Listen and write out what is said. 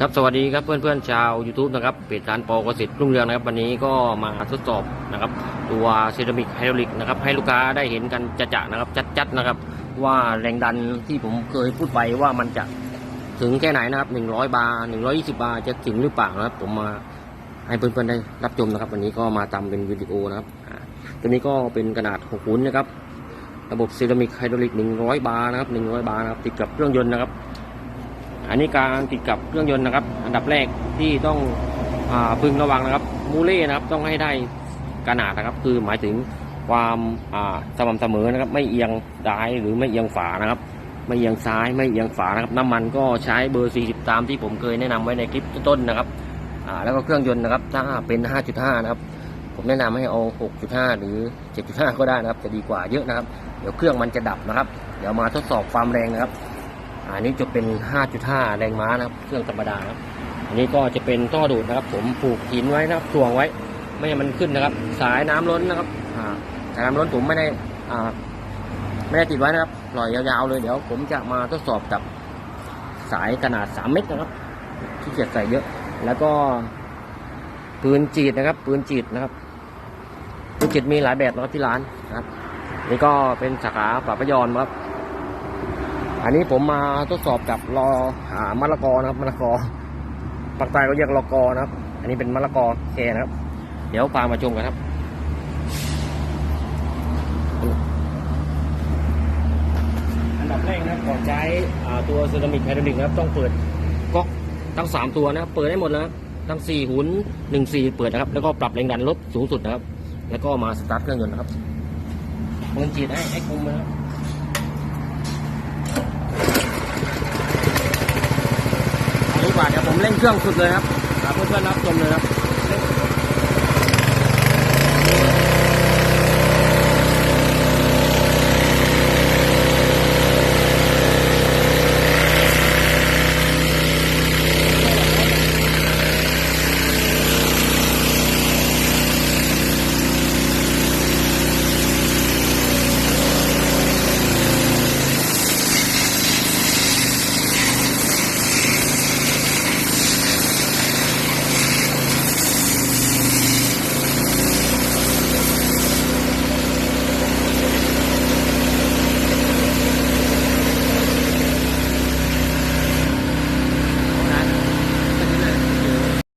ครับสวัสดีครับเพื่อนๆชาว YouTube นะครับเพจการปอกสิทธิ์รุ่งเรืองนะครับ วันนี้ก็มาทดสอบนะครับ ตัวเซรามิกไฮดรอลิกนะครับ ให้ลูกค้าได้เห็นกันจะๆนะครับ ชัดๆนะครับ ว่าแรงดันที่ผมเคยพูดไปว่ามันจะถึงแค่ไหนนะครับ 100 บาร์120 บาร์จะถึงหรือเปล่านะครับ ผมมาให้เพื่อนๆได้รับชมนะครับ วันนี้ก็มาทำเป็นวิดีโอนะครับ ตัวนี้ก็เป็นขนาด6หุ่นนะครับ ระบบเซรามิกไฮดรอลิก100 บาร์นะครับ100 บาร์นะครับติดกับเครื่องยนต์นะครับ อันนี้การติดกับเครื่องยนต์นะครับ อันดับแรกที่ต้องอพึงระวังนะครับ มูเล่นะครับต้องให้ได้ขนาดนะครับ คือหมายถึงความสม่ำเสมอนะครับ ไม่เอียงซ้ายหรือไม่เอียงฝานะครับ ไม่เอียงซ้ายไม่เอียงฝานะครับ น้ำมันก็ใช้เบอร์ 40 ตามที่ผมเคยแนะนำไว้ในคลิปต้นๆนะครับแล้วก็เครื่องยนต์นะครับ ถ้าเป็น 5.5 นะครับ ผมแนะนำให้เอา 6.5 หรือ 7.5 ก็ได้นะครับ จะดีกว่าเยอะนะครับ เดี๋ยวเครื่องมันจะดับนะครับ เดี๋ยวมาทดสอบความแรงนะครับ อันนี้จะเป็น 5.5 แรงม้านะครับ เครื่องธรรมดานะครับ อันนี้ก็จะเป็นท่อดูดนะครับ ผมผูกหินไว้นะครับถ่วงไว้ ไม่ให้มันขึ้นนะครับ สายน้ำล้นนะครับสายน้ำล้นผมไม่ได้ไม่ได้ติดไว้นะครับปล่อยยาวๆเลยเดี๋ยว ผมจะมาทดสอบกับสายขนาด 3 เมตรนะครับที่เกียจใส่เยอะ แล้วก็ปืนจีดนะครับปืนจีดนะครับปืนจีดมีหลายแบบนะครับที่ร้านนะครับ นี่ก็เป็นสาขาปราบพยอนครับ อันนี้ผมมาทดสอบกับรอหามะละกอนะครับมะละกอภาคใต้ก็เรียกลอกอนะครับ อันนี้เป็นมะละกอแคนะครับ เดี๋ยวพามาชมกันครับอันดับแรกนะครับก่อนใช้ตัวเซรามิกไฮดรอลิกนะครับ ต้องเปิดก๊อกทั้งสามตัวนะเปิดได้หมดนะครับทั้งสี่หุนหนึ่งสี่เปิดนะครับ แล้วก็ปรับแรงดันลดสูงสุดนะครับ แล้วก็มาสตาร์ทเครื่องยนต์นะครับมือจีดให้ให้คุมนะครับ อันนี้กว่า เร่งเครื่องสุดเลยครับครับเพื่อนๆรับชมเลยครับ